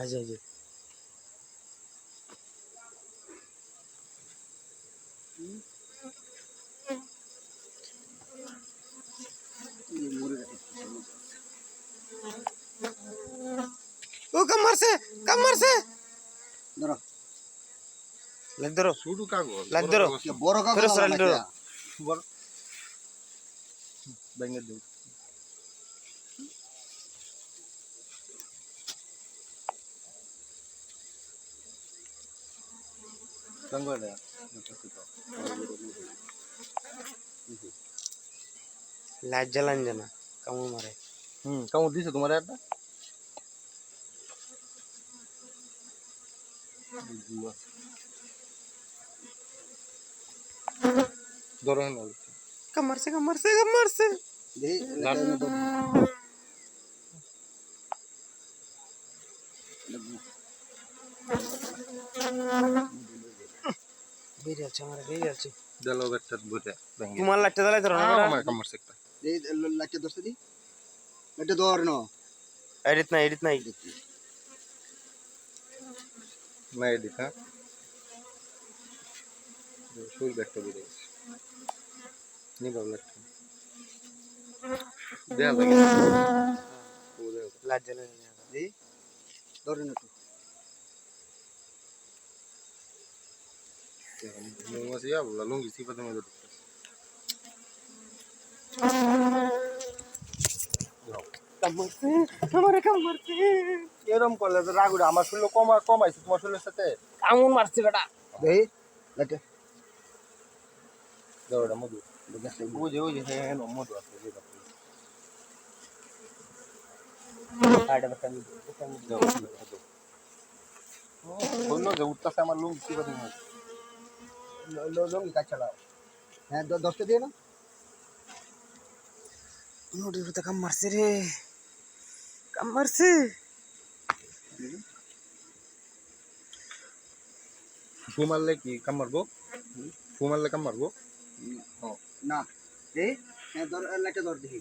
হাজি হাজি ও কাম মারছে কাম মারছে। ধরো। লাগ ধরো। শুধু কাগজ লাগ ধরো। বড় ফেরত ধরো। বড়। ভেঙে দিন সঙ্গে লাইট জ্বালান জানা কামড় মারে হুম কেমন দিছে তোমার একটা ধরো না কাম মারছে কাম মারছে কাম বেরিয়ে আছে আমার বেরিয়ে আছে দিলো একটা ভেঙে তোমার লাইটটা জ্বালাই ধরো না আমার কামড়ছে একটা দেখি লাইটটা দি ধর ন। এডিট এডিট না হ্যাঁ? গেছে। দেয়া লাগে ও দেয়া লাইট জ্বালাই দেখি ধর না একটু। মৌমাছি আবলা লঙ্গি সিপাতে মধ্যে এরম করলে তো রাগ আমার শরীর কমা কমাইছে তোমার শরীরের সাথে কামড় মারছে বেটা দেখি লাইটটা দাও মধু দেখি ওই যে হ্যাঁ হ্যাঁ মধু আছে উঠতেছে আমার লঙ্গি সিপাতে মধ্যে চালাও হ্যাঁ দশটা দিয়ে না? ভিতরে কাম মারছে রে। কাম মারছে। ফু মারলে কি কাম মারবো? ফু মারলে কাম মারবো? ও না। হ্যাঁ ধর লাইটটা ধর দেখি।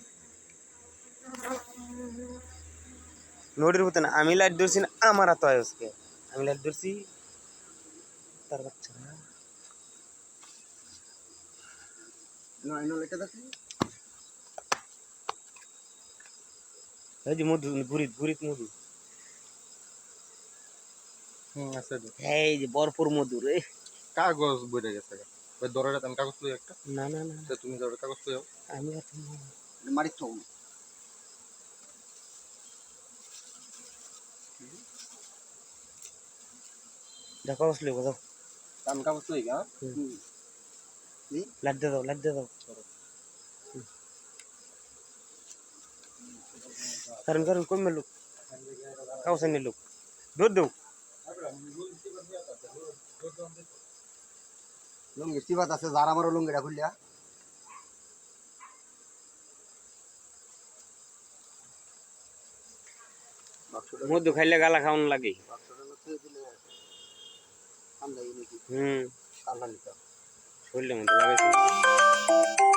নদীর ভিতরে না আমি লাইট ধরছি না আমার হাত হয় আজকে। আমি লাইট ধরছি তার বাচ্চা না এনে লাইটটা ধরছি এই যে মধু গুরিত গুরিত মধু। হুম আছে তো। এই যে বরপুর মধু রে। কাগজ বইটা গেছে ওই দরজা কাগজ লই একটা। না না না। তুমি যাও কাগজ লই আমি মারিত তো দেখো কাগজ লই গা। লাইট দিয়ে দাও লাইট দিয়ে দাও কারণ কারণ কই মেলুক কাউসে নিলুক দুধ দেও লুঙ্গি সিবাত আছে? যার আমারও লুঙ্গিটা খুললিয়া বাক্সটা মধু খাইলে গালা খাওয়ানো লাগে। হুম। শরীরের মধ্যে লাগাইছে